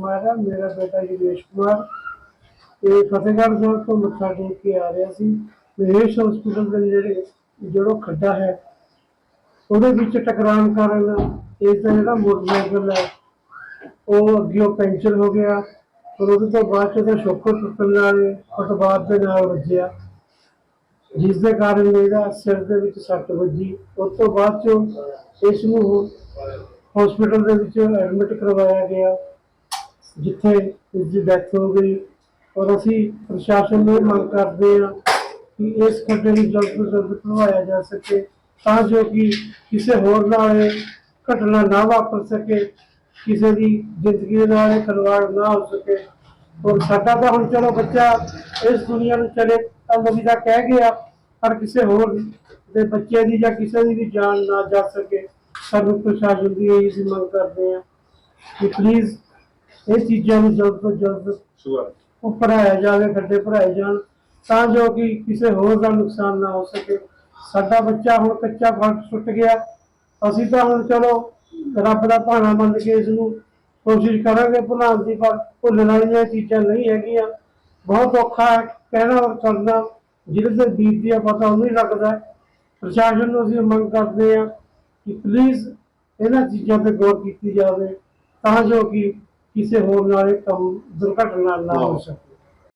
ਕੁਮਾਰ ਹੈ ਮੇਰਾ ਬੇਟਾ ਯੋਗੇਸ਼ ਕੁਮਾਰ। ਇਹ ਫਤਿਹਗੜ੍ਹ ਸਾਹਿਬ ਤੋਂ ਮੱਥਾ ਟੇਕ ਕੇ ਆ ਰਿਹਾ ਸੀ। ਮਹੇਸ਼ ਹਸਪੀਟਲ ਦੇ ਜਿਹੜੇ, ਜਿਹੜਾ ਖੱਡਾ ਹੈ, ਉਹਦੇ ਵਿੱਚ ਟਕਰਾਉਣ ਕਾਰਨ ਇਸ ਦਾ ਜਿਹੜਾ ਮੋਟਰਸਾਈਕਲ ਹੈ, ਉਹ ਅੱਗੇ ਪੈਂਚਰ ਹੋ ਗਿਆ। ਔਰ ਉਹਦੇ ਤੋਂ ਬਾਅਦ ਚ ਉਹਦਾ ਸ਼ੋਕਰ ਟੁੱਟਣ ਨਾਲ ਫੁੱਟਬਾਥ ਦੇ ਨਾਲ ਵੱਜਿਆ। ਜਿਸ ਦੇ ਕਾਰਨ ਇਹਦਾ ਸਿਰ ਦੇ ਵਿੱਚ ਸੱਟ ਵੱਜੀ। ਉਸ ਤੋਂ ਬਾਅਦ 'ਚੋਂ ਇਸ ਨੂੰ ਹਸਪੀਟਲ ਦੇ ਵਿੱਚ ਐਡਮਿਟ ਕਰਵਾਇਆ ਗਿਆ। ਜਿੱਥੇ ਇਸ ਦੀ ਡੈਥ ਹੋ ਗਈ। ਔਰ ਅਸੀਂ ਪ੍ਰਸ਼ਾਸਨ ਨੂੰ ਇਹ ਮੰਗ ਕਰਦੇ ਹਾਂ ਕਿ ਇਸ ਖੱਡੇ ਨੂੰ ਜਲਦ ਤੋਂ ਜਲਦ ਭਰਵਾਇਆ ਜਾ ਸਕੇ, ਤਾਂ ਜੋ ਕਿ ਕਿਸੇ ਹੋਰ ਨਾਲ ਇਹ ਘਟਨਾ ਨਾ ਵਾਪਰ ਸਕੇ, ਕਿਸੇ ਦੀ ਜ਼ਿੰਦਗੀ ਨਾਲ ਇਹ ਖਿਲਵਾੜ ਨਾ ਹੋ ਸਕੇ। ਔਰ ਸਾਡਾ ਤਾਂ ਹੁਣ ਚਲੋ ਬੱਚਾ ਇਸ ਦੁਨੀਆ ਨੂੰ ਚਲੇ ਅਲਵਿਦਾ ਕਹਿ ਗਿਆ, ਪਰ ਕਿਸੇ ਹੋਰ ਦੇ ਬੱਚੇ ਦੀ ਜਾਂ ਕਿਸੇ ਦੀ ਵੀ ਜਾਨ ਨਾ ਜਾ ਸਕੇ। ਸਾਨੂੰ ਪ੍ਰਸ਼ਾਸਨ ਦੀ ਇਹ ਅਸੀਂ ਮੰਗ ਕਰਦੇ ਹਾਂ ਕਿ ਪਲੀਜ਼ ਇਹ ਚੀਜ਼ਾਂ ਨੂੰ ਜਲਦ ਤੋਂ ਜਲਦ ਉਹ ਭਰਾਇਆ ਜਾਵੇ ਖੱਡੇ ਭਰਾਏ ਜਾਣ ਤਾਂ ਜੋ ਕਿ ਕਿਸੇ ਹੋਰ ਦਾ ਨੁਕਸਾਨ ਨਾ ਹੋ ਸਕੇ। ਸਾਡਾ ਬੱਚਾ ਹੁਣ ਕੱਚਾ ਫਲ ਸੁੱਟ ਗਿਆ। ਅਸੀਂ ਤਾਂ ਹੁਣ ਚਲੋ ਰੱਬ ਦਾ ਭਾਣਾ ਮੰਨ ਕੇ ਇਸ ਨੂੰ ਕੋਸ਼ਿਸ਼ ਕਰਾਂਗੇ ਭੁਲਾਉਣ ਦੀ ਪਰ ਭੁੱਲਣ ਵਾਲੀਆਂ ਚੀਜ਼ਾਂ ਨਹੀਂ ਹੈਗੀਆਂ। ਬਹੁਤ ਔਖਾ ਹੈ ਕਹਿਣਾ ਔਰ ਕਰਨਾ। ਜਿਹਦੇ ਤੇ ਬੀਤਦੀ ਆ ਪਤਾ ਉਹਨੂੰ ਹੀ ਲੱਗਦਾ। ਪ੍ਰਸ਼ਾਸਨ ਨੂੰ ਅਸੀਂ ਮੰਗ ਕਰਦੇ ਹਾਂ ਕਿ ਪਲੀਜ਼ ਇਹਨਾਂ ਚੀਜ਼ਾਂ ਤੇ ਗੌਰ ਕੀਤੀ ਜਾਵੇ ਤਾਂ ਜੋ ਕਿ ਕਿਸੇ ਹੋਰ ਨਾਲ ਇਹ ਕੰਮ ਦੁਰਘਟਨਾ ਨਾ ਹੋ ਸਕੇ।